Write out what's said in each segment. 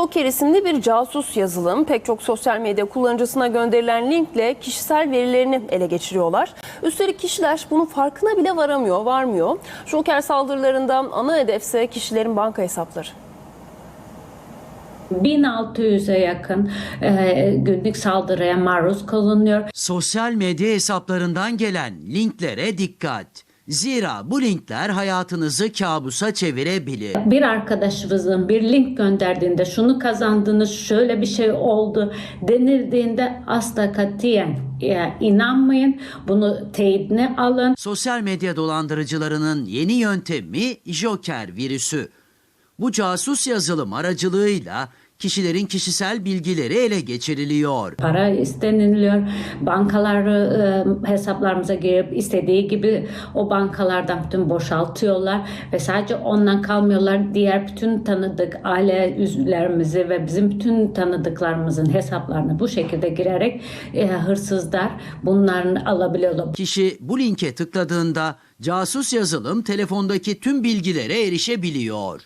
Joker isimli bir casus yazılım pek çok sosyal medya kullanıcısına gönderilen linkle kişisel verilerini ele geçiriyorlar. Üstelik kişiler bunun farkına bile varamıyor, varmıyor. Joker saldırılarından ana hedefse kişilerin banka hesapları. 1600'e yakın e, günlük saldırıya maruz kalınıyor. Sosyal medya hesaplarından gelen linklere dikkat. Zira bu linkler hayatınızı kabusa çevirebilir. Bir arkadaşımızın bir link gönderdiğinde şunu kazandınız, şöyle bir şey oldu denildiğinde asla katiyen e, inanmayın. Bunu teyidine alın. Sosyal medya dolandırıcılarının yeni yöntemi Joker virüsü. Bu casus yazılım aracılığıyla kişilerin kişisel bilgileri ele geçiriliyor. Para isteniliyor. Bankalar e, hesaplarımıza girip istediği gibi o bankalardan bütün boşaltıyorlar ve sadece ondan kalmıyorlar. Diğer bütün tanıdık aile üyelerimizi ve bizim bütün tanıdıklarımızın hesaplarına bu şekilde girerek e, hırsızlar bunların alabiliyorlar. Kişi bu linke tıkladığında casus yazılım telefondaki tüm bilgilere erişebiliyor.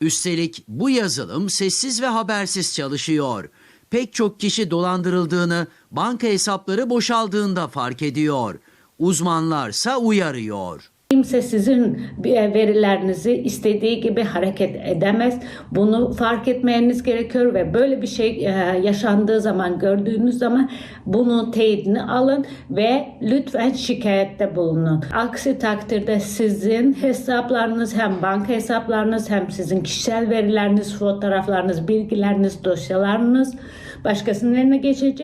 Üstelik bu yazılım sessiz ve habersiz çalışıyor. Pek çok kişi dolandırıldığını, banka hesapları boşaldığında fark ediyor. Uzmanlarsa uyarıyor. Kimse sizin verilerinizi istediği gibi hareket edemez. Bunu fark etmeniz gerekiyor ve böyle bir şey e, yaşandığı zaman, gördüğünüz zaman bunun teyidini alın ve lütfen şikayette bulunun. Aksi takdirde sizin hesaplarınız hem banka hesaplarınız hem sizin kişisel verileriniz, fotoğraflarınız, bilgileriniz, dosyalarınız başkasının eline geçecek.